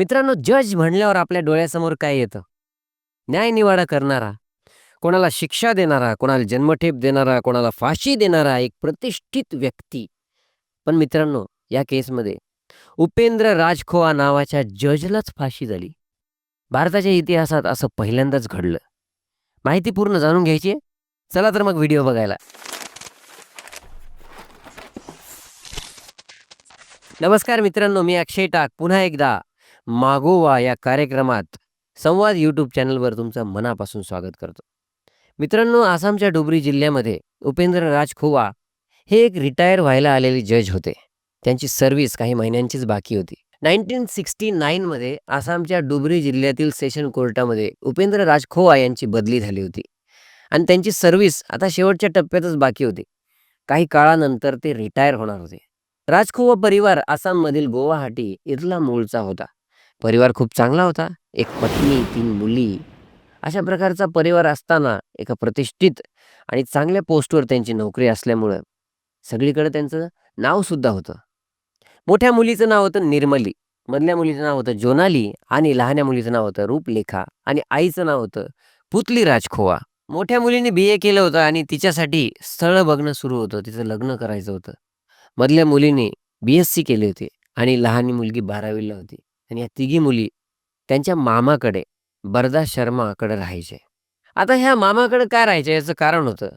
मित्रांनो जज म्हणल्यावर आपल्या डोळ्यासमोर काय येतं? न्यायनिवाडा करणारा कोणाला शिक्षा देणारा कोणाला जन्मठेप देणारा कोणाला फाशी देणारा एक प्रतिष्ठित व्यक्ती. पण मित्रांनो या केसमध्ये उपेंद्र राजखोआ नावाच्या जजलाच फाशी झाली. भारताच्या इतिहासात असं पहिल्यांदाच घडलं. माहिती पूर्ण जाणून घ्यायची चला तर मग व्हिडिओ बघायला. नमस्कार मित्रांनो मी अक्षय टाक. पुन्हा एकदा मागोवा या कार्यक्रमात संवाद यूट्यूब चॅनलवर तुमचं मनापासून स्वागत करतो. मित्रांनो आसामच्या डुबरी जिल्ह्यामध्ये उपेंद्र राजखोवा हे एक रिटायर व्हायला आलेले जज होते. त्यांची सर्व्हिस काही महिन्यांचीच बाकी होती. नाईन्टीन सिक्स्टी नाईनमध्ये आसामच्या डुबरी जिल्ह्यातील सेशन कोर्टामध्ये उपेंद्र राजखोवा यांची बदली झाली होती. आणि त्यांची सर्व्हिस आता शेवटच्या टप्प्यातच बाकी होती. काही काळानंतर ते रिटायर होणार होते. राजखोवा परिवार आसाममधील गुवाहाटी इथला मूळचा होता. परिवार खूप चांगला होता. एक पत्नी तीन मुली. अशा प्रकारचा परिवार असताना एका प्रतिष्ठित आणि चांगल्या पोस्टवर त्यांची नोकरी असल्यामुळं सगळीकडे त्यांचं नावसुद्धा होतं. मोठ्या मुलीचं नाव होतं निर्मली. मधल्या मुलीचं नाव होतं जोनाली आणि लहान्या मुलीचं नाव होतं रूपलेखा आणि आईचं नाव होतं पुतली राजखोवा. मोठ्या मुलीने बी ए केलं होतं आणि तिच्यासाठी स्थळं बघणं सुरू होतं. तिचं लग्न करायचं होतं. मधल्या मुलीने बी एस सी केली होती आणि लहान मुलगी बारावीला होती. आणि या तिघी मुली त्यांच्या मामाकडे बरदा शर्माकडे राहायचे. आता ह्या मामाकडे काय राहायचे याचं कारण होतं?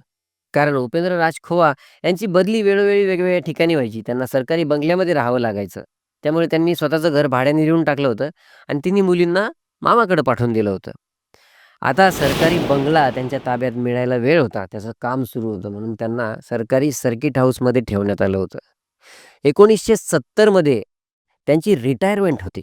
कारण उपेंद्र राजखोवा यांची बदली वेळोवेळी वेगवेगळ्या ठिकाणी व्हायची. त्यांना सरकारी बंगल्यामध्ये राहावं लागायचं. त्यामुळे त्यांनी स्वतःचं घर भाड्याने देऊन टाकलं होतं आणि तिन्ही मुलींना मामाकडे पाठवून दिलं होतं. आता सरकारी बंगला त्यांच्या ताब्यात मिळायला वेळ होता. त्याचं काम सुरू होतं म्हणून त्यांना सरकारी सर्किट हाऊसमध्ये ठेवण्यात आलं होतं. एकोणीसशे सत्तरमध्ये त्यांची रिटायरमेंट होती.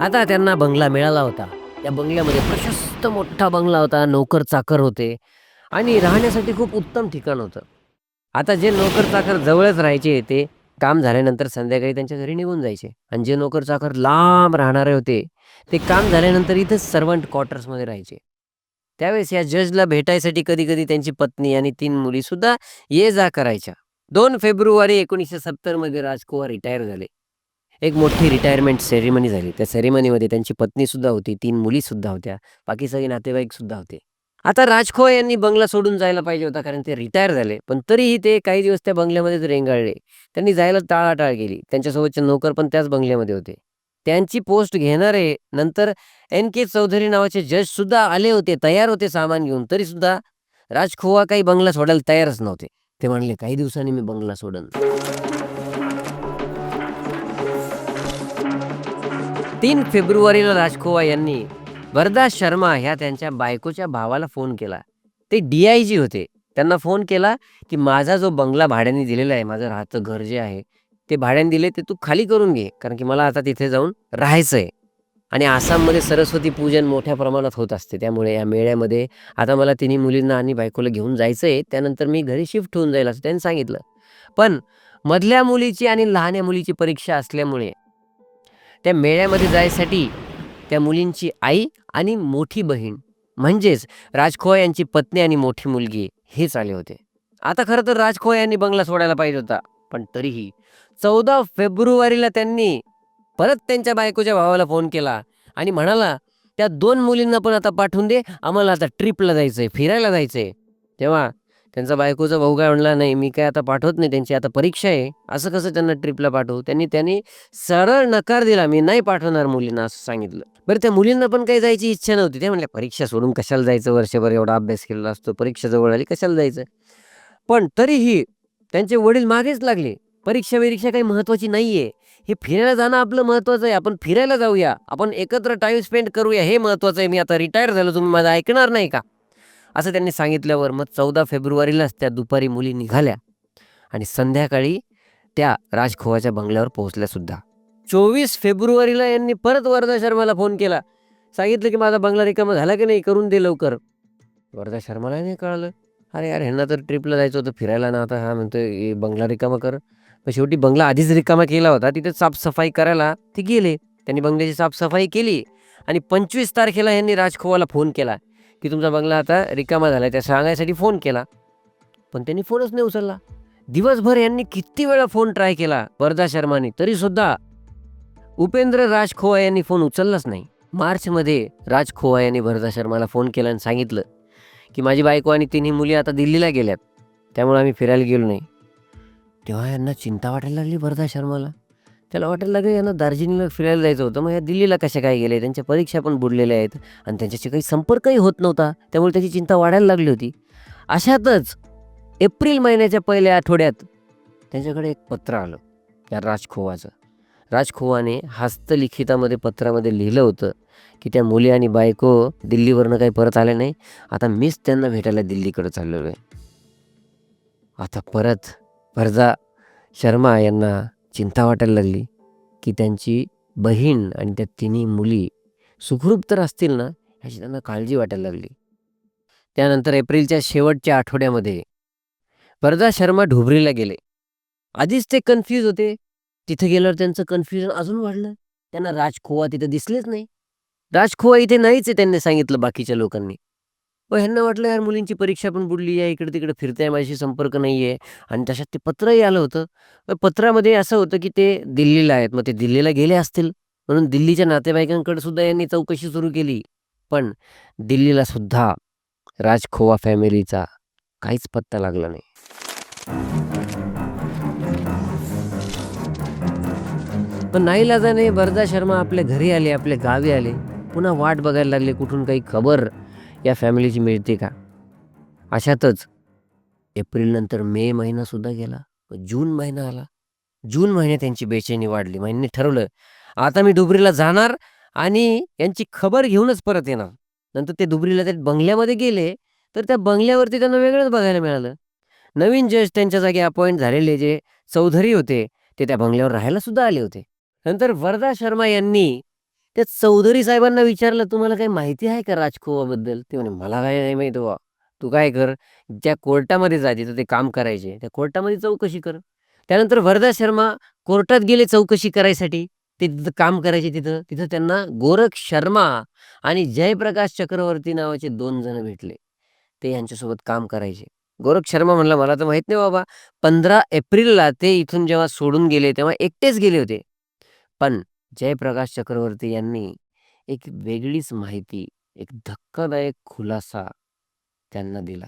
आता त्यांना बंगला मिळाला होता. त्या बंगल्यामध्ये प्रशस्त मोठा बंगला होता नोकर चाकर होते आणि राहण्यासाठी खूप उत्तम ठिकाण होतं. आता जे नोकर चाकर जवळच राहायचे ते काम झाल्यानंतर संध्याकाळी त्यांच्या घरी निघून जायचे. आणि जे नोकर चाकर लांब राहणारे होते ते काम झाल्यानंतर इथंच सर्वंट क्वार्टर्समध्ये राहायचे. त्यावेळेस या जजला भेटायसाठी कधी कधी त्यांची पत्नी आणि तीन मुली सुद्धा ये जा करायच्या. दोन फेब्रुवारी एकोणीसशे सत्तरमध्ये राजकुमार रिटायर झाले. एक मोठी रिटायरमेंट सेरेमनी झाली. त्या सेरेमनीमध्ये त्यांची पत्नी सुद्धा होती तीन मुली सुद्धा होत्या बाकी सगळे नातेवाईक सुद्धा होते. आता राजखोवा यांनी बंगला सोडून जायला पाहिजे होता कारण ते रिटायर झाले. पण तरीही ते काही दिवस त्या बंगल्यामध्येच रेंगाळले. त्यांनी जायला टाळाटाळ केली. त्यांच्यासोबतचे नोकर पण त्याच बंगल्यामध्ये होते. त्यांची पोस्ट घेणारे नंतर एन के चौधरी नावाचे जजसुद्धा आले होते तयार होते सामान घेऊन. तरीसुद्धा राजखोवा काही बंगला सोडायला तयारच नव्हते. ते म्हणले काही दिवसांनी मी बंगला सोडन. तीन फेब्रुवारीला राजखोवा यांनी वरदा शर्मा ह्या त्यांच्या बायकोच्या भावाला फोन केला. ते डी आय जी होते. त्यांना फोन केला की माझा जो बंगला भाड्याने दिलेला आहे माझं राहतं घर जे आहे ते भाड्याने दिले ते तू खाली करून घे कारण की मला आता तिथे जाऊन राहायचं आहे आणि आसाममध्ये सरस्वती पूजन मोठ्या प्रमाणात होत असते. त्यामुळे या मेळ्यामध्ये आता मला तिन्ही मुलींना आणि बायकोला घेऊन जायचं आहे त्यानंतर मी घरी शिफ्ट होऊन जाईल असं त्यांनी सांगितलं. पण मधल्या मुलीची आणि लहान्या मुलीची परीक्षा असल्यामुळे त्या मेळ्यामध्ये जायसाठी त्या मुलींची आई आणि मोठी बहीण. म्हणजेच राजखोआ यांची पत्नी आणि मोठी मुलगी हेच आले होते. आता खरं तर राजखोआ यांनी बंगला सोडायला पाहिजे होता. पण तरीही चौदा फेब्रुवारीला त्यांनी परत त्यांच्या बायकोच्या भावाला फोन केला आणि म्हणाला त्या दोन मुलींना पण आता पाठवून दे. आम्हाला आता ट्रिपला जायचं आहे फिरायला जायचं आहे तेव्हा त्यांचा बायकोचा भाऊ काय म्हणला नाही मी काय आता पाठवत नाही त्यांची आता परीक्षा आहे. असं कसं त्यांना ट्रिपला पाठवू? त्यांनी त्यांनी सरळ नकार दिला मी नाही पाठवणार मुलींना असं सांगितलं. बरं त्या मुलींना पण काही जायची इच्छा नव्हती. त्या म्हणल्या परीक्षा सोडून कशाला जायचं? वर्षभर एवढा अभ्यास केलेला असतो परीक्षा जवळ आली कशाला जायचं? पण तरीही त्यांचे वडील मागेच लागले. परीक्षा विरीक्षा काही महत्त्वाची नाही आहे हे फिरायला जाणं आपलं महत्त्वाचं आहे. आपण फिरायला जाऊया. आपण एकत्र टाईम स्पेंड करूया. हे महत्त्वाचं आहे. मी आता रिटायर झालो. तुम्ही माझं ऐकणार नाही का? असं त्यांनी सांगितल्यावर मग चौदा फेब्रुवारीलाच त्या दुपारी मुली निघाल्या आणि संध्याकाळी त्या राजखोवाच्या बंगल्यावर पोहोचल्यासुद्धा चोवीस फेब्रुवारीला यांनी परत वर्धा शर्माला फोन केला. सांगितलं की माझा बंगला रिकामा झाला की नाही? करून दे लवकर. वर्धा शर्माला नाही कळलं. अरे यार ह्यांना तर ट्रिपला जायचं होतं फिरायला ना आता. हा म्हणतो बंगला रिकामा कर. मग शेवटी बंगला आधीच रिकामा केला होता. तिथे साफसफाई करायला ते गेले. त्यांनी बंगल्याची साफसफाई केली आणि पंचवीस तारखेला यांनी राजखोवाला फोन केला. की तुमचा बंगला आता रिकामा झाला त्या सांगायसाठी फोन केला. पण त्यांनी फोनच नाही उचलला. दिवसभर यांनी किती वेळा फोन ट्राय केला वरदा शर्माने तरीसुद्धा उपेंद्र राज खोवा यांनी फोन उचललाच नाही. मार्चमध्ये राज खोवा यांनी वरदा शर्माला फोन केला आणि सांगितलं की माझी बायको आणि तिन्ही मुली आता दिल्लीला गेल्यात त्यामुळे आम्ही फिरायला गेलो नाही. तेव्हा यांना चिंता वाटायला लागली वरदा शर्माला. त्याला वाटायला लागलं यांना दार्जिलिंगला फिरायला जायचं होतं. मग या दिल्लीला कशा काय गेले? त्यांच्या परीक्षा पण बुडलेल्या आहेत आणि त्यांच्याशी काही संपर्कही होत नव्हता. त्यामुळे त्याची चिंता वाढायला लागली होती. अशातच एप्रिल महिन्याच्या पहिल्या आठवड्यात त्यांच्याकडे एक पत्र आलं त्या राजखोवाचं. राजखोवाने हस्तलिखितामध्ये पत्रामध्ये लिहिलं होतं की त्या मुली आणि बायको दिल्लीवरनं काही परत आले नाही. आता मीच त्यांना भेटायला दिल्लीकडे चाललेलो आहे आता परत वरदा शर्मा यांना चिंता वाटायला लागली की त्यांची बहीण आणि त्या तिन्ही मुली सुखरूप तर असतील ना ह्याची त्यांना काळजी वाटायला लागली. त्यानंतर एप्रिलच्या शेवटच्या आठवड्यामध्ये वरदा शर्मा ढुबरीला गेले. आधीच ते कन्फ्यूज होते. तिथे गेल्यावर त्यांचं कन्फ्युजन अजून वाढलं. त्यांना राजखोवा तिथे दिसलेच नाही. राजखोवा इथे नाहीच आहे त्यांनी सांगितलं बाकीच्या लोकांनी. व ह्यांना वाटलं यार मुलींची परीक्षा पण बुडली आहे इकडे तिकडे फिरताय माझ्याशी संपर्क नाही आहे आणि तशात ते पत्रही आलं होतं. तर पत्रामध्ये असं होतं की ते दिल्लीला आहेत. मग ते दिल्लीला गेले असतील. म्हणून दिल्लीच्या नातेवाईकांकडे सुद्धा यांनी चौकशी सुरू केली. पण दिल्लीला सुद्धा राजखोवा फॅमिलीचा काहीच पत्ता लागला नाही. पण नाईलाजाने वरदा शर्मा आपल्या घरी आले आपल्या गावी आले. पुन्हा वाट बघायला लागले कुठून काही खबर या फॅमिलीची मिळते का? अशातच एप्रिलनंतर मे महिनासुद्धा गेला. व जून महिना आला. जून महिन्यात त्यांची बेचैनी वाढली. महिन्याने ठरवलं आता मी डुबरीला जाणार आणि यांची खबर घेऊनच परत येणार. नंतर ते डुबरीला त्या बंगल्यामध्ये गेले तर त्या बंगल्यावरती त्यांना वेगळंच बघायला मिळालं. नवीन जज त्यांच्या जागी अपॉइंट झालेले जे चौधरी होते ते त्या बंगल्यावर राहायला सुद्धा आले होते. नंतर वरदा शर्मा यांनी त्या चौधरी साहेबांना विचारलं तुम्हाला काही माहिती आहे का राजखोवाबद्दल? ते म्हणे मला काय नाही माहिती बा तू काय कर ज्या कोर्टामध्ये जा तिथं ते काम करायचे. त्या कोर्टामध्ये चौकशी कर. त्यानंतर वरदा शर्मा कोर्टात गेले चौकशी करायसाठी. ते तिथं काम करायचे तिथं. तिथं त्यांना गोरख शर्मा आणि जयप्रकाश चक्रवर्ती नावाचे दोन जण भेटले. ते यांच्यासोबत काम करायचे. गोरख शर्मा म्हणला मला तर माहीत नाही बाबा. पंधरा एप्रिलला ते इथून जेव्हा सोडून गेले तेव्हा एकटेच गेले होते. पण जयप्रकाश चक्रवर्ती यांनी एक वेगळीच माहिती एक धक्कादायक खुलासा त्यांना दिला.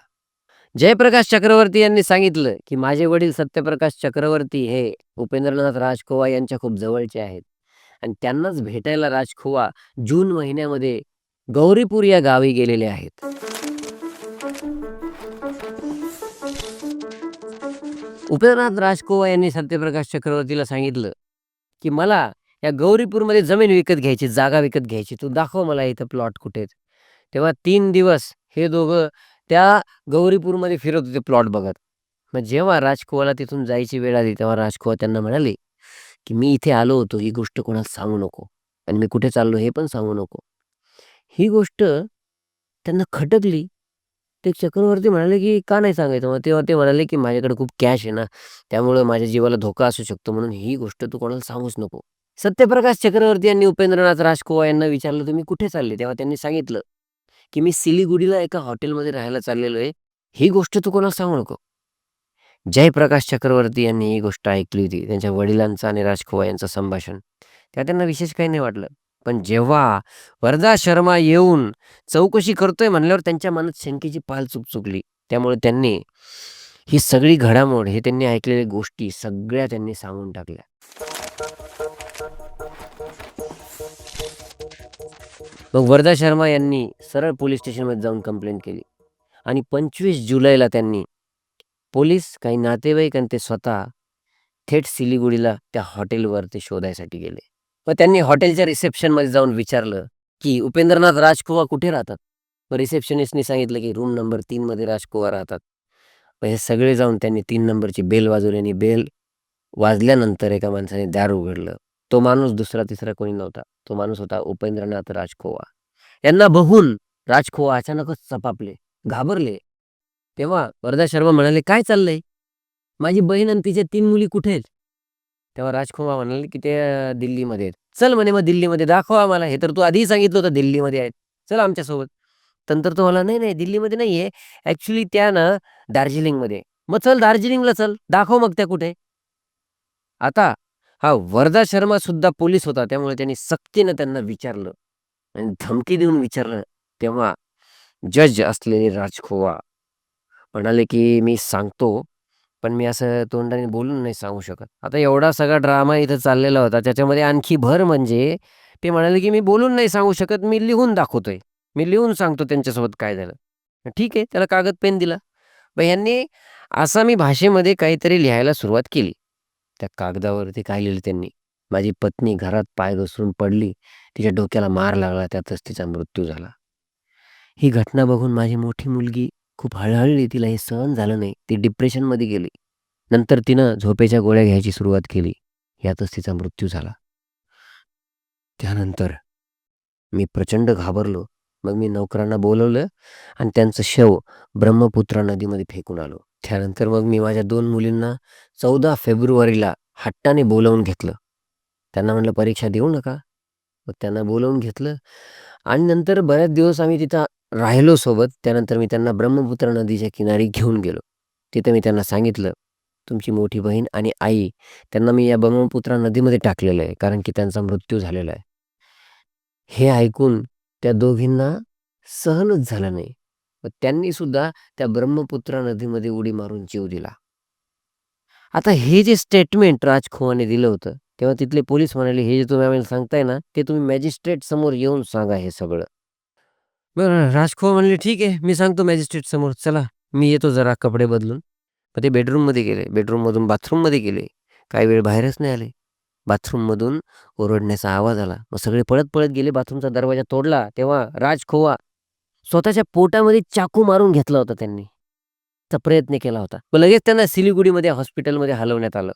जयप्रकाश चक्रवर्ती यांनी सांगितलं की माझे वडील सत्यप्रकाश चक्रवर्ती हे उपेंद्रनाथ राजखोवा यांच्या खूप जवळचे आहेत. आणि त्यांनाच भेटायला राजखोवा जून महिन्यामध्ये गौरीपूर या गावी गेलेले आहेत. उपेंद्रनाथ राजखोवा यांनी सत्यप्रकाश चक्रवर्तीला सांगितलं की मला या गौरीपूरमध्ये जमीन विकत घ्यायची जागा विकत घ्यायची. तू दाखव मला इथं प्लॉट कुठे तेव्हा तीन दिवस हे दोघं त्या गौरीपूरमध्ये फिरत होते प्लॉट बघत. मग जेव्हा राजकुवाला तिथून जायची वेळ आली तेव्हा राजकुवा त्यांना म्हणाले की मी इथे आलो होतो. ही गोष्ट कोणाला सांगू नको. आणि मी कुठे चाललो हे पण सांगू नको. ही गोष्ट त्यांना खटकली. ते चक्रवर्ती म्हणाले की का नाही सांगायचं? मग तेव्हा ते म्हणाले की माझ्याकडे खूप कॅश आहे ना. त्यामुळं माझ्या जीवाला धोका असू शकतो म्हणून ही गोष्ट तू कोणाला सांगूच नको. सत्यप्रकाश चक्रवर्ती यांनी उपेंद्रनाथ राजकुवा यांना विचारलं तुम्ही कुठे चालले? तेव्हा त्यांनी सांगितलं की मी सिलिगुडीला एका हॉटेलमध्ये राहायला चाललेलो आहे. ही गोष्ट तू कोणाला सांगू नको. जयप्रकाश चक्रवर्ती यांनी ही गोष्ट ऐकली होती त्यांच्या वडिलांचं आणि राजखोवा यांचं संभाषण. त्या त्यांना विशेष काही नाही वाटलं. पण जेव्हा वरदा शर्मा येऊन चौकशी करतोय म्हणल्यावर त्यांच्या मनात शंकेची पाल चुक चुकली. त्यामुळे त्यांनी ही सगळी घडामोड हे त्यांनी ऐकलेल्या गोष्टी सगळ्या त्यांनी सांगून टाकल्या. मग वरदा शर्मा यांनी सरळ पोलीस स्टेशनमध्ये जाऊन कंप्लेंट केली. आणि पंचवीस जुलैला त्यांनी पोलीस काही नातेवाईक आणि ते स्वतः थेट सिलिगुडीला त्या हॉटेलवर ते शोधायसाठी गेले. मग त्यांनी हॉटेलच्या रिसेप्शनमध्ये जाऊन विचारलं की उपेंद्रनाथ राजकुवा कुठे राहतात? मग रिसेप्शनिस्टने सांगितलं की रूम नंबर तीनमध्ये राजकुवा राहतात. मग हे सगळे जाऊन त्यांनी तीन नंबरची बेल वाजवली आणि बेल वाजल्यानंतर एका माणसाने दार उघडलं. तो माणूस दुसरा तिसरा कोणी नव्हता. तो माणूस होता उपेंद्रनाथ राजखोवा. यांना बघून राजखोवा अचानकच चपापले घाबरले. तेव्हा वरदा शर्मा म्हणाले काय चाललंय? माझी बहीण आणि तिच्या तीन मुली कुठे आहेत? तेव्हा राजखोवा म्हणाले की ते दिल्लीमध्ये आहेत. चल म्हणे मग दिल्लीमध्ये दाखवा मला हे तर तू आधीही सांगितलं होतं दिल्लीमध्ये आहेत. चल आमच्यासोबत. नंतर तो मला नाही नाही दिल्लीमध्ये नाही आहे ॲक्च्युली त्या ना दार्जिलिंगमध्ये. मग चल दार्जिलिंगला चल. दाखव मग त्या कुठे. आता हा वरदा शर्मा सुद्धा पोलीस होता त्यामुळे त्यांनी सक्तीनं त्यांना विचारलं. आणि धमकी देऊन विचारलं तेव्हा जज असलेले राजखोवा म्हणाले की मी सांगतो पण मी असं तोंडाने बोलून नाही सांगू शकत. आता एवढा सगळा ड्रामा इथं चाललेला होता त्याच्यामध्ये आणखी भर म्हणजे ते म्हणाले की मी बोलून नाही सांगू शकत मी लिहून दाखवतोय. मी लिहून सांगतो त्यांच्यासोबत काय झालं. ठीक आहे त्याला कागद पेन दिला. मग ह्यांनी आसामी भाषेमध्ये काहीतरी लिहायला सुरुवात केली. त्या कागदावरती काय लिहिलं त्यांनी? माझी पत्नी घरात पाय घसरून पडली तिच्या डोक्याला मार लागला त्यातच तिचा मृत्यू झाला. ही घटना बघून माझी मोठी मुलगी खूप हळहळली तिला हे सहन झालं नाही ती डिप्रेशनमध्ये गेली. नंतर तिनं झोपेच्या गोळ्या घ्यायची सुरुवात केली यातच तिचा मृत्यू झाला. त्यानंतर मी प्रचंड घाबरलो मग मी नौकरांना बोलवलं आणि त्यांचं शव ब्रह्मपुत्रा नदीमध्ये फेकून आलो. त्यानंतर मग मी माझ्या दोन मुलींना चौदा फेब्रुवारीला हट्टाने बोलावून घेतलं. त्यांना म्हटलं परीक्षा देऊ नका. मग त्यांना बोलवून घेतलं. आणि नंतर बऱ्याच दिवस आम्ही तिथं राहिलो सोबत. त्यानंतर मी त्यांना ब्रह्मपुत्रा नदीच्या किनारी घेऊन गेलो. तिथं मी त्यांना सांगितलं तुमची मोठी बहीण आणि आई त्यांना मी या ब्रह्मपुत्रा नदीमध्ये टाकलेलं आहे कारण की त्यांचा मृत्यू झालेला आहे. हे ऐकून त्या दोघींना सहनच झालं नाही. व त्यांनी सुद्धा त्या ब्रह्मपुत्रा नदीमध्ये उडी मारून जीव दिला. आता हे जे स्टेटमेंट राजखोवाने दिलं होतं तेव्हा तिथले पोलीस म्हणाले हे जे तुम्ही आम्हाला सांगताय ना ते तुम्ही मॅजिस्ट्रेट समोर येऊन सांगा हे सगळं. बरं राजखोवा म्हणले ठीक आहे मी सांगतो मॅजिस्ट्रेट समोर. चला मी येतो जरा कपडे बदलून. मग ते बेडरूममध्ये गेले. बेडरूममधून बाथरूममध्ये गेले. काही वेळ बाहेरच नाही आले. बाथरूममधून ओरडण्याचा आवाज आला. मग सगळे पळत पळत गेले. बाथरूमचा दरवाजा तोडला. तेव्हा राजखोवा स्वतःच्या पोटामध्ये चाकू मारून घेतला होता त्यांनी. चा प्रयत्न केला होता. मग लगेच त्यांना सिलिगुडीमध्ये हॉस्पिटलमध्ये हलवण्यात आलं.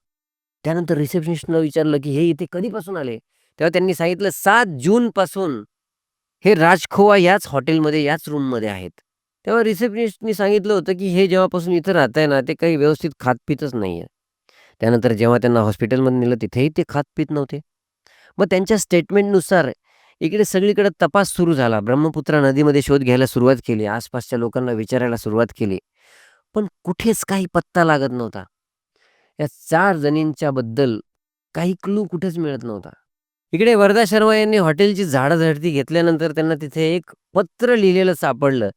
त्यानंतर रिसेप्शनिस्टनं विचारलं की हे इथे कधीपासून आले? तेव्हा त्यांनी सांगितलं सात जूनपासून हे राजखोवा याच हॉटेलमध्ये याच रूममध्ये आहेत. तेव्हा रिसेप्शनिस्टनी सांगितलं होतं की हे जेव्हापासून इथं राहत आहे ना ते काही व्यवस्थित खातपितच नाही आहे त्यानंतर जेव्हा त्यांना हॉस्पिटलमध्ये नेलं तिथेही ते खात पित नव्हते. मग त्यांच्या स्टेटमेंटनुसार इकडे सगळीकडे तपास सुरू झाला. ब्रह्मपुत्रा नदीमध्ये शोध घ्यायला सुरुवात केली. आसपासच्या लोकांना विचारायला सुरुवात केली. पण कुठेच काही पत्ता लागत नव्हता. या चार जणींच्या बद्दल काही क्लू कुठेच मिळत नव्हता. इकडे वरदा शर्मा यांनी हॉटेलची झाडाझडती घेतल्यानंतर त्यांना तिथे एक पत्र लिहिलेलं सापडलं.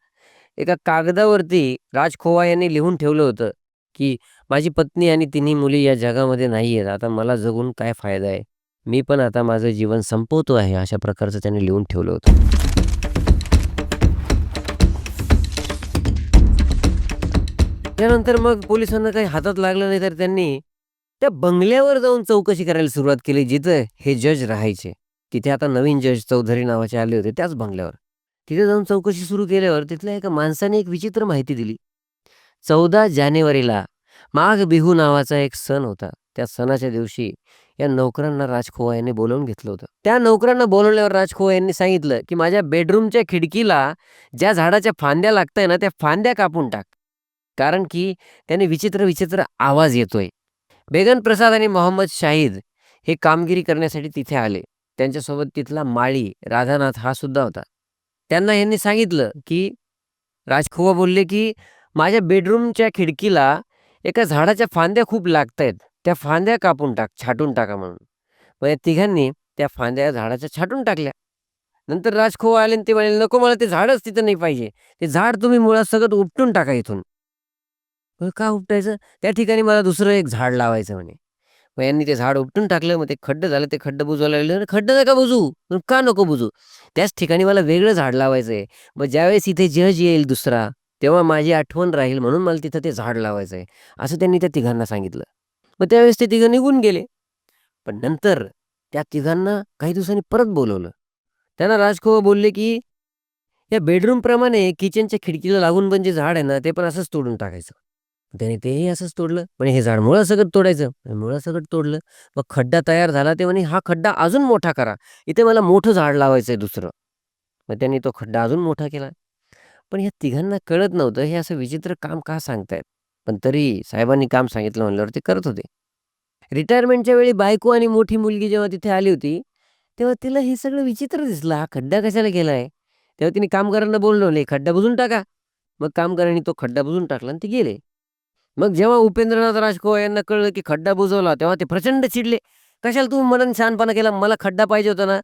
एका कागदावरती राजखोवा यांनी लिहून ठेवलं होतं की माझी पत्नी आणि तिन्ही मुली या जगामध्ये नाही आहेत आता मला जगून काय फायदा आहे? मी पण आता माझं जीवन संपवतो आहे अशा प्रकारचं त्यांनी लिहून ठेवलं होतं. त्यानंतर मग पोलिसांना काही हातात लागलं नाही तर त्यांनी त्या बंगल्यावर जाऊन चौकशी करायला सुरुवात केली जिथं हे जज राहायचे. तिथे आता नवीन जज चौधरी नावाचे आले होते त्याच बंगल्यावर. तिथे जाऊन चौकशी सुरू केल्यावर तिथल्या एका माणसाने एक विचित्र माहिती दिली. चौदा जानेवारीला माघ बिहू नावाचा एक सण होता. त्या सणाच्या दिवशी या नोकरांना राजखोवा यांनी बोलवून घेतलं होतं. त्या नोकरांना बोलवल्यावर राजखोवा यांनी सांगितलं की माझ्या बेडरूमच्या खिडकीला ज्या झाडाच्या फांद्या लागताय ना त्या फांद्या कापून टाक. कारण की त्याने विचित्र विचित्र आवाज येतोय. बेगन प्रसाद आणि मोहम्मद शाहिद हे कामगिरी करण्यासाठी तिथे आले. त्यांच्यासोबत तिथला माळी राधानाथ हा सुद्धा होता. त्यांना यांनी सांगितलं की राजखुवा बोलले की माझ्या बेडरूमच्या खिडकीला एका झाडाच्या फांद्या खूप लागत आहेत त्या फांद्या कापून टाक छाटून टाका म्हणून. मग या तिघांनी त्या फांद्या झाडाच्या छाटून टाकल्या. नंतर राजखोवा आले आणि ते म्हणाले नको मला ते झाडच तिथं नाही पाहिजे. ते झाड तुम्ही मुळात सगळं उपटून टाका इथून. का उपटायचं? त्या ठिकाणी मला दुसरं एक झाड लावायचं म्हणे. मग यांनी ते झाड उपटून टाकलं मग ते खड्डं झालं ते खड्डं बुजवायला लागलं खड्डं नका बुजू का नको बुजू त्याच ठिकाणी मला वेगळं झाड लावायचं आहे मग ज्यावेळेस इथे जज येईल दुसरा तेव्हा माझी आठवण राहील म्हणून मला तिथं ते झाड लावायचं आहे असं त्यांनी त्या तिघांना सांगितलं. मग त्यावेळेस ते तिघं निघून गेले. पण नंतर त्या तिघांना काही दिवसांनी परत बोलवलं. त्यांना राजखोवा बोलले की या बेडरूमप्रमाणे किचनच्या खिडकीला लागून पण जे झाड आहे ना ते पण असंच तोडून टाकायचं. त्याने तेही असंच तोडलं. पण हे झाड मुळासकट तोडायचं. मुळासकट तोडलं. मग खड्डा तयार झाला ते म्हणे हा खड्डा अजून मोठा करा. इथे मला मोठं झाड लावायचं आहे दुसरं. मग त्यांनी तो खड्डा अजून मोठा केला. पण ह्या तिघांना कळत नव्हतं हे असं विचित्र काम का सांगतायत? पण तरी साहेबांनी काम सांगितलं म्हणल्यावर ते करत होते. रिटायरमेंटच्या वेळी बायको आणि मोठी मुलगी जेव्हा तिथे आली होती तेव्हा तिला हे सगळं विचित्र दिसलं. हा खड्डा कशाला गेला आहे तेव्हा तिने कामगारांना बोलवले खड्डा बुजून टाका. मग कामगारांनी तो खड्डा बुजून टाकला आणि ते गेले. मग जेव्हा उपेंद्रनाथ राजखोवा यांना कळलं की खड्डा बुजवला तेव्हा ते प्रचंड चिडले. कशाला तुम्ही म्हणून शानपणा केला? मला खड्डा पाहिजे होता ना.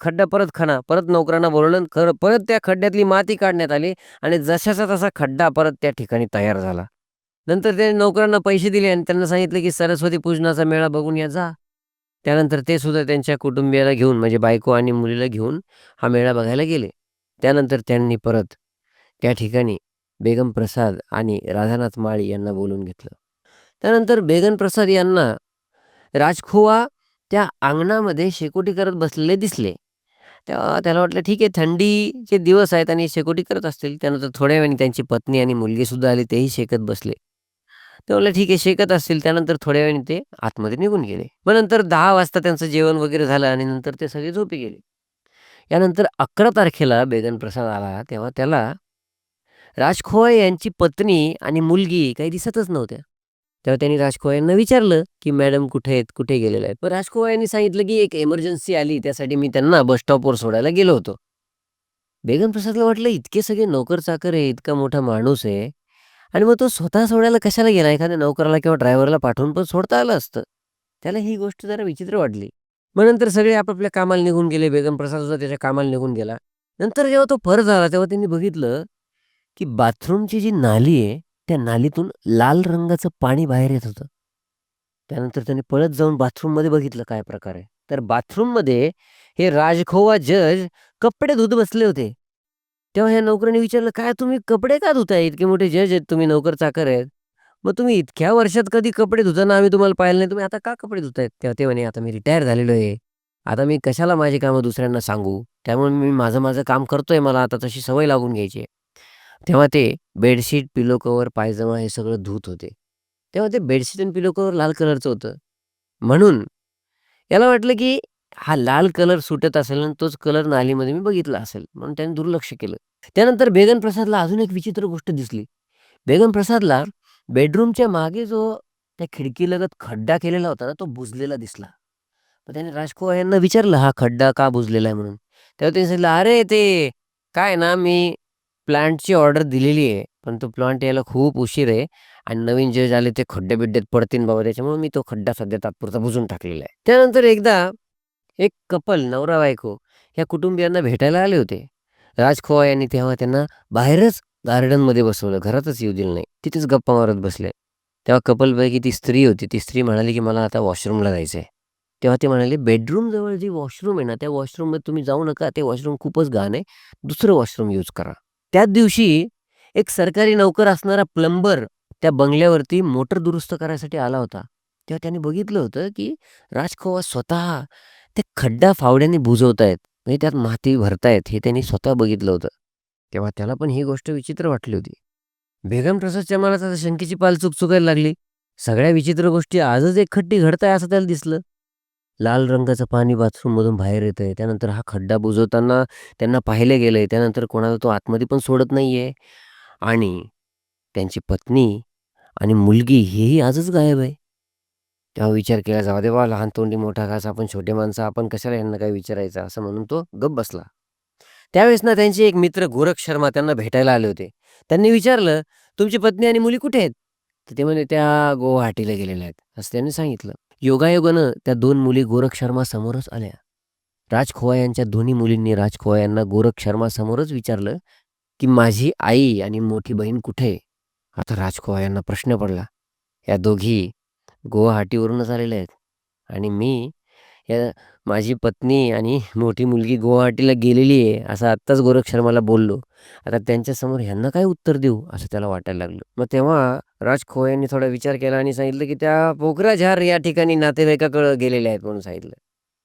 खड्डा परत खणा परत नोकरांना बोलवलं. खरं परत त्या खड्ड्यातली माती काढण्यात आली आणि जशाचा तसा खड्डा परत त्या ठिकाणी तयार झाला. नंतर ते नोकरांना पैसे दिले आणि त्यांना सांगितलं की सरस्वती पूजनाचा मेळा बघून या जा. त्यानंतर ते सुद्धा त्यांच्या कुटुंबियाला घेऊन म्हणजे बायको आणि मुलीला घेऊन हा मेळा बघायला गेले. त्यानंतर त्यांनी परत त्या ठिकाणी बेगम प्रसाद आणि राधानाथ माळी यांना बोलून घेतलं. त्यानंतर बेगम प्रसाद यांना राजखोवा त्या अंगणामध्ये शेकोटी करत बसलेले दिसले. तेव्हा त्याला वाटलं ठीक आहे थंडीचे दिवस आहेत आणि शेकोटी करत असतील. त्यानंतर थोड्या वेळाने त्यांची पत्नी आणि मुलगीसुद्धा आली तेही शेकत बसले. ते म्हटलं ठीक आहे शेकत असतील. त्यानंतर थोड्या वेळाने ते आतमध्ये निघून गेले. मग नंतर दहा वाजता त्यांचं जेवण वगैरे झालं आणि नंतर ते सगळे झोपी गेले. यानंतर अकरा तारखेला बेगन प्रसाद आला तेव्हा त्याला राजखोय यांची पत्नी आणि मुलगी काही दिसतच नव्हत्या. तेव्हा त्यांनी राजखोय यांना विचारलं की मॅडम कुठे आहेत? कुठे गेलेले आहेत पण राजखोय यांनी सांगितलं की एक एमर्जन्सी आली. त्यासाठी मी त्यांना बस स्टॉपवर सोडायला गेलो होतो. बेगम प्रसादला वाटलं इतके सगळे नोकर चाकर आहे इतका मोठा माणूस आहे. आणि मग तो स्वतः सोडायला कशाला गेला? एखाद्या नोकराला किंवा ड्रायव्हरला पाठवून पण सोडता आलं असतं. त्याला ही गोष्ट जरा विचित्र वाटली. मग नंतर सगळे आपापल्या कामाला निघून गेले. बेगम प्रसाद सुद्धा त्याच्या कामाला निघून गेला. नंतर जेव्हा तो परत आला तेव्हा त्यांनी बघितलं की बाथरूमची जी नाली आहे त्या नालीतून लाल रंगाचं पाणी बाहेर येत होतं. त्यानंतर त्याने पळत जाऊन बाथरूममध्ये बघितलं काय प्रकार आहे. तर बाथरूममध्ये हे राजखोवा जज कपडे धुत बसले होते. तेव्हा ह्या नोकरांनी विचारलं काय तुम्ही कपडे का धुताय? इतके मोठे जज आहेत तुम्ही नोकर चाकर आहेत. मग तुम्ही इतक्या वर्षात कधी कपडे धुताना आम्ही तुम्हाला पाहिलं नाही. तुम्ही आता का कपडे धुतायत तेव्हा ते म्हणे आता मी रिटायर झालेलो आहे. आता मी कशाला माझी कामं दुसऱ्यांना सांगू? त्यामुळे मी माझं माझं काम करतोय. मला आता तशी सवय लागून घ्यायची आहे. तेव्हा ते बेडशीट पिलो कवर पायजमा हे सगळं धूत होते. तेव्हा ते बेडशीट आणि पिलो कवर लाल कलरचं होतं. म्हणून याला वाटलं की हा लाल कलर सुटत असेल आणि तोच कलर नालीमध्ये मी बघितला असेल. म्हणून त्याने दुर्लक्ष केलं. त्यानंतर बेगन प्रसादला अजून एक विचित्र गोष्ट दिसली. बेगन प्रसादला बेडरूमच्या मागे जो त्या खिडकीलगत खड्डा केलेला होता ना तो बुजलेला दिसला. मग त्याने राजकुमार यांना विचारलं हा खड्डा का बुजलेला आहे? म्हणून. तेव्हा त्यांनी सांगितलं अरे ते काय ना मी प्लांटची ऑर्डर दिलेली आहे पण तो प्लांट यायला खूप उशीर आहे आणि नवीन जे आले ते खड्डे बिड्डेत पडतील बाबा त्याच्यामुळे मी तो खड्डा सध्या तात्पुरता बुजून टाकलेला आहे. त्यानंतर एकदा एक कपल नवरा बायको ह्या कुटुंबियांना भेटायला आले होते. राजखोवा यांनी तेव्हा त्यांना बाहेरच गार्डनमध्ये बसवलं घरातच येऊ दिलं नाही तिथेच गप्पा मारत बसले. तेव्हा कपलपैकी ती स्त्री होती ती स्त्री म्हणाली की मला आता वॉशरूमला जायचं आहे तेव्हा ते म्हणाले बेडरूम जवळ जी वॉशरूम आहे ना त्या वॉशरूममध्ये तुम्ही जाऊ नका ते वॉशरूम खूपच घाण आहे दुसरं वॉशरूम यूज करा. त्याच दिवशी एक सरकारी नोकर असणारा प्लंबर त्या बंगल्यावरती मोटर दुरुस्त करायसाठी आला होता. तेव्हा त्यांनी बघितलं होतं की राजखोवा स्वतः ते खड्डा फावड्याने बुजवतायत म्हणजे त्यात माती भरतायत हे त्यांनी स्वतः बघितलं होतं. तेव्हा त्याला पण ही गोष्ट विचित्र वाटली होती. बेगम प्रसादच्या मनात आता शंकेची पाल चुकचुकायला लागली. सगळ्या विचित्र गोष्टी आजच एक खड्डी घडताय असं त्याला दिसलं. लाल रंगाचं पाणी बाथरूममधून बाहेर येत आहे त्यानंतर हा खड्डा बुजवताना त्यांना पाहिलं आहे त्यानंतर कोणाला तो आतमध्ये पण सोडत नाही आहे आणि त्यांची पत्नी आणि मुलगी हेही आजच गायब आहे. तेव्हा विचार केला जाऊ दे बा लहान तोंडी मोठा घास आपण छोटे माणसं आपण कशाला यांना काय विचारायचं? असं म्हणून तो गप बसला. त्यावेळेस ना त्यांचे एक मित्र गोरख शर्मा त्यांना भेटायला आले होते. त्यांनी विचारलं तुमची पत्नी आणि मुली कुठे आहेत? तर ते म्हणे त्या गुवाहाटीला गेलेल्या आहेत. असं त्यांनी सांगितलं. योगायोगानं त्या दोन मुली गोरख शर्मा समोरच आल्या. राजखोवा यांच्या दोन्ही मुलींनी राजखोवा यांना गोरख शर्मा समोरच विचारलं की माझी आई आणि मोठी बहीण कुठे आहे? आता राजखोवा यांना प्रश्न पडला. या दोघी गुवाहाटीवरूनच आलेल्या आहेत. आणि मी या माझी पत्नी आणि मोठी मुलगी गुवाहाटीला गेलेली आहे असं आत्ताच गोरख शर्माला बोललो. आता त्यांच्यासमोर ह्यांना काय उत्तर देऊ असं त्याला वाटायला लागलं. मग तेव्हा राज खो यांनी थोडा विचार केला आणि सांगितलं की त्या पोखराझार या ठिकाणी नातेवाईकाकडे गेलेल्या आहेत म्हणून सांगितलं.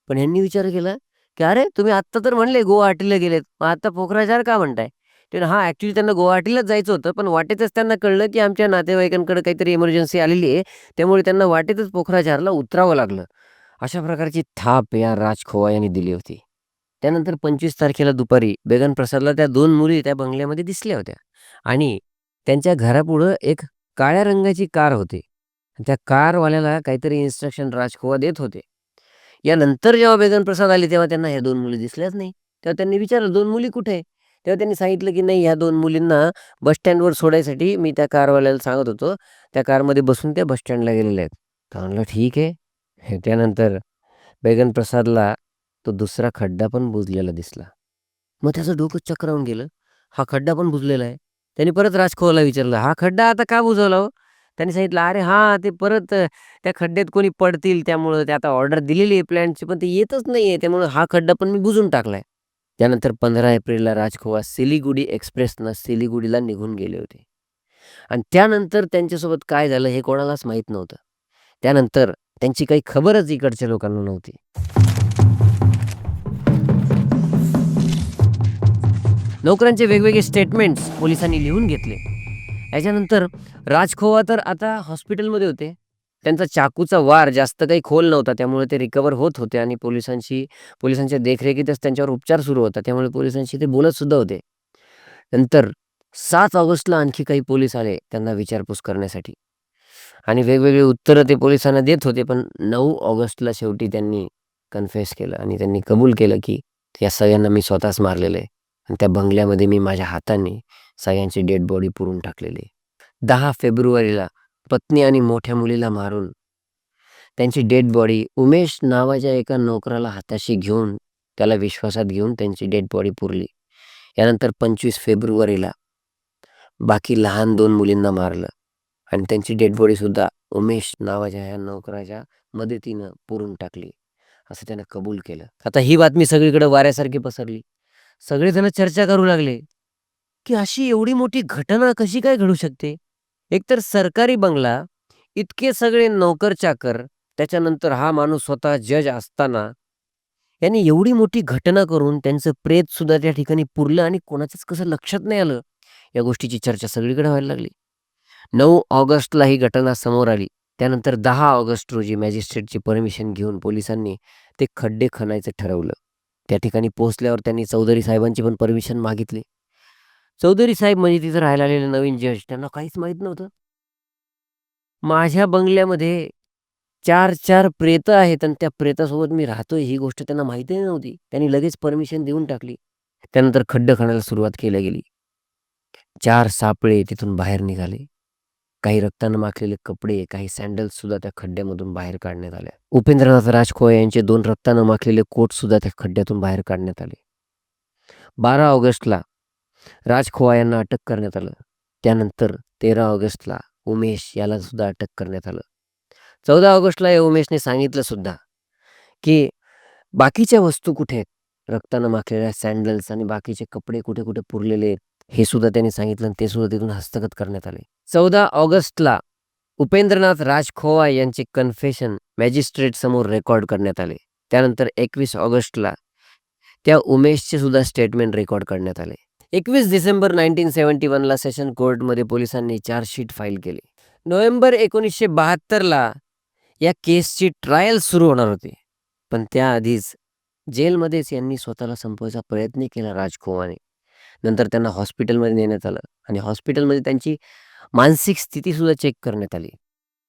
पण ह्यांनी विचार केला की अरे तुम्ही आत्ता तर म्हणले गुवाहाटीला गेलेत मग आता पोखराझार का म्हणताय? ते हा ॲक्च्युली त्यांना गुवाहाटीलाच जायचं होतं पण वाटेतच त्यांना कळलं की आमच्या नातेवाईकांकडे काहीतरी इमर्जन्सी आलेली आहे त्यामुळे त्यांना वाटेतच पोखराझारला उतरावं लागलं. अशा प्रकारची थाप या राजखोवा यांनी दिली होती. त्यानंतर पंचवीस तारखेला दुपारी बेगन प्रसादला त्या दोन मुली त्या बंगल्यामध्ये दिसल्या होत्या. आणि त्यांच्या घरापुढं एक काळ्या रंगाची कार होती. त्या कारवाल्याला काहीतरी इन्स्ट्रक्शन राजखोवा देत होते. यानंतर जेव्हा बेगन प्रसाद आले तेव्हा त्यांना ह्या दोन मुली दिसल्याच नाही. तेव्हा त्यांनी विचारलं दोन मुली कुठे तेव्हा त्यांनी सांगितलं की नाही ह्या दोन मुलींना बस स्टँडवर सोडायसाठी मी त्या कारवाल्याला सांगत होतो. त्या कारमध्ये बसून त्या बस स्टँडला गेलेल्या आहेत. तर म्हणलं ठीक आहे. हे त्यानंतर बेगन प्रसादला तो दुसरा खड्डा पण बुजलेला दिसला. मग त्याचं डोकं चक्रावून गेलं. हा खड्डा पण बुजलेला आहे. त्यांनी परत राजखोवाला विचारलं हा खड्डा आता का बुजवला हो? त्यांनी सांगितलं अरे हां ते परत त्या खड्ड्यात कोणी पडतील त्यामुळं ते आता ऑर्डर दिलेली आहे प्लॅनची पण ते येतच नाही आहे त्यामुळं हा खड्डा पण मी बुजून टाकला आहे त्यानंतर पंधरा एप्रिलला राजखोवा सिलिगुडी एक्सप्रेसनं सिलिगुडीला निघून गेले होते. आणि त्यानंतर त्यांच्यासोबत काय झालं हे कोणालाच माहीत नव्हतं. त्यानंतर त्यांची काही खबरच इकडच्या लोकांना नव्हती. नोकरांचे वेगवेगळे स्टेटमेंट्स पोलिसांनी लिहून घेतले. याच्यानंतर राजखोवा तर आता हॉस्पिटलमध्ये होते. त्यांचा चाकूचा वार जास्त काही खोल नव्हता त्यामुळे ते रिकवर होत होते आणि पोलिसांशी पोलिसांच्या देखरेखीतच त्यांच्यावर उपचार सुरू होता त्यामुळे पोलिसांशी ते बोलत सुद्धा होते. नंतर सात ऑगस्टला आणखी काही पोलीस आले त्यांना विचारपूस करण्यासाठी. आणि वेगवेगळी उत्तरं ते पोलिसांना देत होते पण नऊ ऑगस्टला शेवटी त्यांनी कन्फेस केलं आणि त्यांनी कबूल केलं की या सगळ्यांना मी स्वतःच मारलेलं आहे. आणि त्या बंगल्यामध्ये मी माझ्या हाताने सगळ्यांची डेड बॉडी पुरून टाकलेली आहे. दहा फेब्रुवारीला पत्नी आणि मोठ्या मुलीला मारून त्यांची डेड बॉडी उमेश नावाच्या एका नोकराला हाताशी घेऊन त्याला विश्वासात घेऊन त्यांची डेड बॉडी पुरली. यानंतर पंचवीस फेब्रुवारीला बाकी लहान दोन मुलींना मारलं. आणि त्यांची डेड बॉडीसुद्धा उमेश नावाच्या ह्या नोकराच्या मदतीनं पुरून टाकली. असं त्यानं कबूल केलं. आता ही बातमी सगळीकडे वाऱ्यासारखी पसरली. सगळेजण चर्चा करू लागले की अशी एवढी मोठी घटना कशी काय घडू शकते? एकतर सरकारी बंगला इतके सगळे नोकर चाकर त्याच्यानंतर हा माणूस स्वतः जज असताना यांनी एवढी मोठी घटना करून त्यांचं प्रेत सुद्धा त्या ठिकाणी पुरलं आणि कोणाच्याच कसं लक्षात नाही आलं. या गोष्टीची चर्चा सगळीकडे व्हायला लागली. नऊ ऑगस्टला ही घटना समोर आली. त्यानंतर दहा ऑगस्ट रोजी मॅजिस्ट्रेटची परमिशन घेऊन पोलिसांनी ते खड्डे खणायचं ठरवलं. त्या ठिकाणी पोहोचल्यावर त्यांनी चौधरी साहेबांची पण परमिशन मागितली. चौधरी साहेब म्हणजे तिथं राहायला आलेले नवीन जज त्यांना काहीच माहीत नव्हतं. माझ्या बंगल्यामध्ये चार चार प्रेतं आहेत आणि त्या प्रेतासोबत मी राहतोय. ही गोष्ट त्यांना माहितीही नव्हती. त्यांनी लगेच परमिशन देऊन टाकली. त्यानंतर खड्डं खणायला सुरुवात केली गेली. चार सापळे तिथून बाहेर निघाले. काही रक्तानं माखलेले कपडे काही सँडल्ससुद्धा त्या खड्ड्यामधून बाहेर काढण्यात आल्या उपेंद्रनाथ राजखोळे यांचे दोन रक्तानं माखलेले कोटसुद्धा त्या खड्ड्यातून बाहेर काढण्यात आले. बारा ऑगस्टला राजखोवा यांना अटक करण्यात आलं. त्यानंतर तेरा ऑगस्टला उमेश यालासुद्धा अटक करण्यात आलं. चौदा ऑगस्टला या उमेशने सांगितलंसुद्धा की बाकीच्या वस्तू कुठे आहेत? रक्तानं माखलेल्या सँडल्स आणि बाकीचे कपडे कुठे कुठे पुरलेले आहेत? हे सुद्धा त्यांनी सांगितलं आणि ते सुद्धा तिथून हस्तगत करण्यात आले. चौदा ऑगस्टला उपेंद्रनाथ राजखोवा यांचे कन्फेशन मॅजिस्ट्रेट समोर रेकॉर्ड करण्यात आले. त्यानंतर एकवीस ऑगस्टला त्या उमेशचे सुद्धा स्टेटमेंट रेकॉर्ड करण्यात आले. एकवीस डिसेंबर नाईन्टीन सेवन्टी वनला सेशन कोर्टमध्ये पोलिसांनी चार्जशीट फाईल केली. नोव्हेंबर एकोणीसशे बहात्तरला या केसची ट्रायल सुरू होणार होती. पण त्याआधीच जेलमध्येच यांनी स्वतःला संपवायचा प्रयत्न केला राजखोवाने. नंतर त्यांना हॉस्पिटलमध्ये नेण्यात आलं आणि हॉस्पिटलमध्ये त्यांची मानसिक स्थितीसुद्धा चेक करण्यात आली.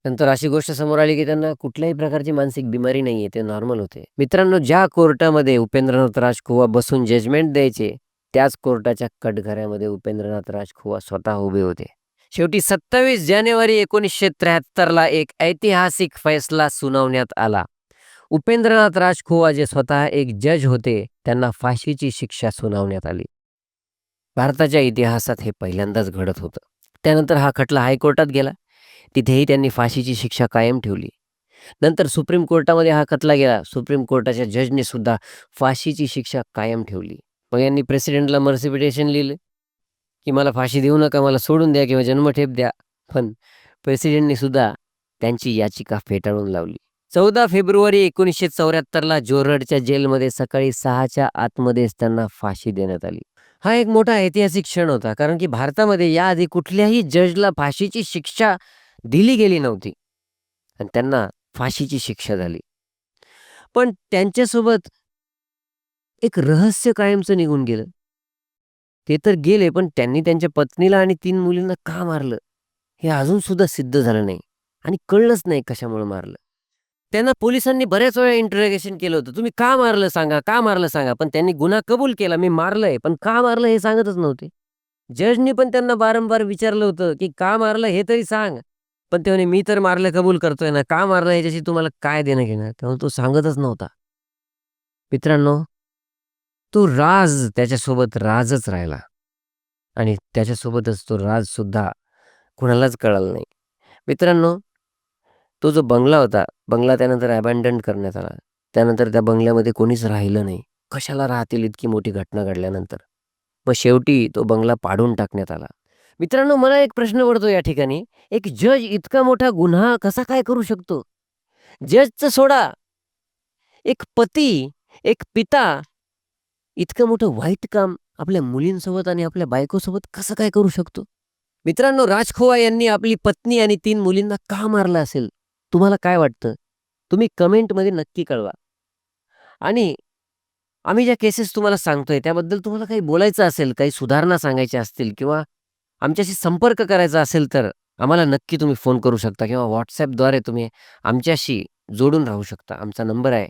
नंतर अशी गोष्ट समोर आली की त्यांना कुठल्याही प्रकारची मानसिक बिमारी नाही आहे ते नॉर्मल होते. मित्रांनो ज्या कोर्टामध्ये उपेंद्रनाथ राजखोवा बसून जजमेंट द्यायचे त्याच कोर्टाच्या कटघऱ्यामध्ये उपेंद्रनाथ राजखोवा स्वतः उभे होते. शेवटी सत्तावीस जानेवारी एकोणीसशे त्र्याहत्तरला एक ऐतिहासिक फैसला सुनावण्यात आला. उपेंद्रनाथ राजखोवा जे स्वतः एक जज होते त्यांना फाशीची शिक्षा सुनावण्यात आली. भारताच्या इतिहासात हे पहिल्यांदाच घडत होतं. त्यानंतर हा खटला हायकोर्टात गेला. तिथेही त्यांनी फाशीची शिक्षा कायम ठेवली. नंतर सुप्रीम कोर्टामध्ये हा खटला गेला. सुप्रीम कोर्टाच्या जजने सुद्धा फाशीची शिक्षा कायम ठेवली. मग यांनी प्रेसिडेंटला मर्सिपिटेशन लिहिलं की मला फाशी देऊ नका मला सोडून द्या किंवा जन्मठेप द्या. पण प्रेसिडेंटने सुद्धा त्यांची याचिका फेटाळून लावली. चौदा फेब्रुवारी एकोणीसशे चौऱ्याहत्तरला जोरडच्या जेलमध्ये सकाळी सहाच्या आतमध्येच त्यांना फाशी देण्यात आली. हा एक मोठा ऐतिहासिक क्षण होता कारण की भारतामध्ये याआधी कुठल्याही जजला फाशीची शिक्षा दिली गेली नव्हती. आणि त्यांना फाशीची शिक्षा झाली. पण त्यांच्यासोबत एक रहस्य कायमचं निघून गेलं. ते तर गेले पण त्यांनी त्यांच्या पत्नीला आणि तीन मुलींना का मारलं? हे अजून सुद्धा सिद्ध झालं नाही. आणि कळलंच नाही कशामुळे मारलं. त्यांना पोलिसांनी बऱ्याच वेळा इंटरोगेशन केलं होतं. तुम्ही का मारलं सांगा का मारलं सांगा? पण त्यांनी गुन्हा कबूल केला. मी मारलंय पण का मारलं हे सांगतच नव्हते. जजनी पण त्यांना वारंवार विचारलं होतं की का मारलं हे तरी सांग. पण ते म्हणे, "मी तर मारलं कबूल करतोय ना, का मारलं ह्याच्याशी तुम्हाला काय देणं-घेणं?" तेव्हा तो सांगतच नव्हता. मित्रांनो, तो राज त्याच्यासोबत राजच राहिला. आणि त्याच्यासोबतच तो राज सुद्धा कुणालाच कळाला नाही. मित्रांनो, तो जो बंगला होता, बंगला त्यानंतर अबॅन्डन करण्यात आला. त्यानंतर त्या बंगल्यामध्ये कोणीच राहिलं नाही. कशाला राहतील इतकी मोठी घटना घडल्यानंतर? मग शेवटी तो बंगला पाडून टाकण्यात आला. मित्रांनो, मला एक प्रश्न पडतो या ठिकाणी, एक जज इतका मोठा गुन्हा कसा काय करू शकतो? जजचं सोडा, एक पती, एक पिता इतकं मोठं वाईट काम आपल्या मुलींसोबत आणि आपल्या बायकोसोबत कसं काय करू शकतो? मित्रांनो, राज यांनी आपली पत्नी आणि 3 मुलींना का मारलं असेल? तुम्हाला काय वाटतं? तुम्ही कमेंटमध्ये नक्की कळवा. आणि आम्ही ज्या केसेस तुम्हाला सांगतोय त्याबद्दल तुम्हाला काही बोलायचं असेल, काही सुधारणा सांगायच्या असतील किंवा आमच्याशी संपर्क करायचा असेल तर आम्हाला नक्की तुम्ही फोन करू शकता किंवा व्हॉट्सॲपद्वारे तुम्ही आमच्याशी जोडून राहू शकता. आमचा नंबर आहे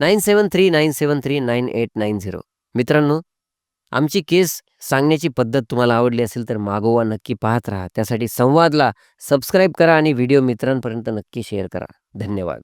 9739739890. मित्रांनो, आमची केस सांगण्याची पद्धत तुम्हाला आवडली असेल तर मागोवा नक्की पाहत राहा. त्यासाठी संवादला सबस्क्राईब करा आणि व्हिडिओ मित्रांपर्यंत नक्की शेअर करा. धन्यवाद.